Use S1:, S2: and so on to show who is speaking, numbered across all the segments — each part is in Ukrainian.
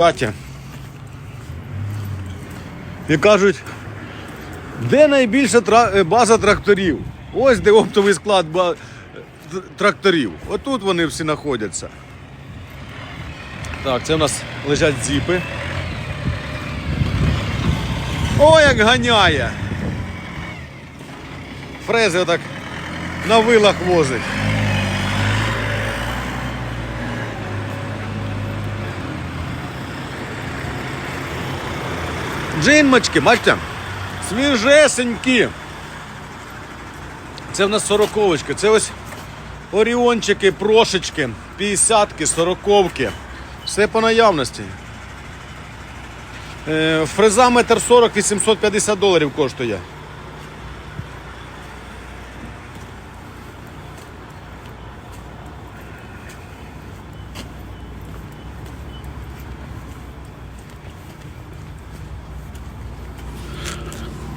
S1: хаті. І кажуть, де найбільша е, база тракторів? Ось де оптовий склад тракторів. Отут вони всі знаходяться. Так, це у нас лежать зіпи. О, як ганяє! Фрези отак на вилах возить. Джинмочки, бачите? Свіжесенькі. Це в нас сороковочки. Це ось оріончики, прошечки, п'ятдесятки, сороковки. Все по наявності. Е, фреза метр 40 850 доларів коштує.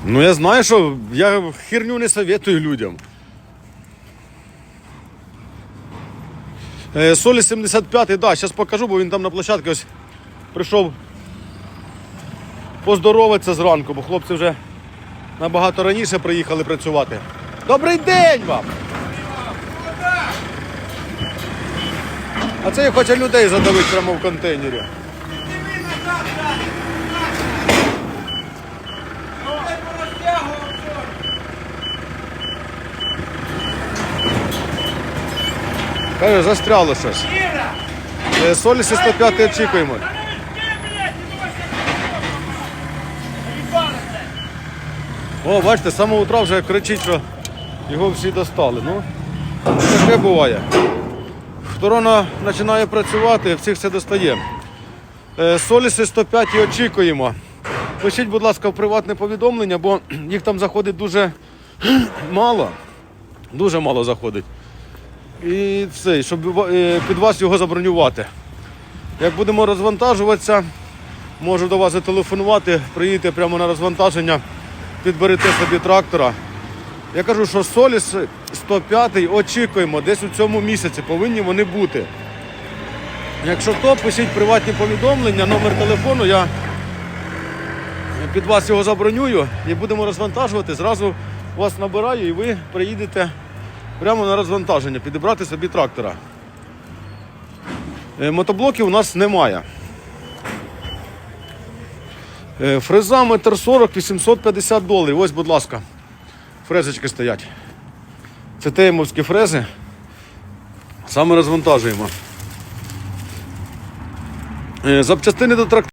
S1: Ну я знаю, що я херню не советую людям. Е, Солі 75, да, зараз покажу, бо він там на площадці ось прийшов поздороватися зранку, бо хлопці вже набагато раніше приїхали працювати. Добрий день вам! А це я хоче людей задавити прямо в контейнері. Каже, застряло щось. Е, Солісі 105 очікуємо. О, бачите, з самого утра вже кричить, що його всі достали. Ну, таке буває. Хто рано починає працювати, всіх все достає. Е, Соліси 105 і очікуємо. Пишіть, будь ласка, в приватне повідомлення, бо їх там заходить дуже мало. Дуже мало заходить. І це, щоб е, під вас його забронювати. Як будемо розвантажуватися, можу до вас зателефонувати, приїдете прямо на розвантаження, підберете собі трактора. Я кажу, що Соліс 105 очікуємо, десь у цьому місяці повинні вони бути. Якщо то, пишіть приватні повідомлення, номер телефону, я під вас його забронюю і будемо розвантажувати. Зразу вас набираю і ви приїдете прямо на розвантаження, підібрати собі трактора. Е, Мотоблоків у нас немає. Е, Фреза метр 40 850 доларів. Ось, будь ласка, фрезочки стоять. Це теймовські фрези. Саме розвантажуємо. Е, Запчастини до трактора.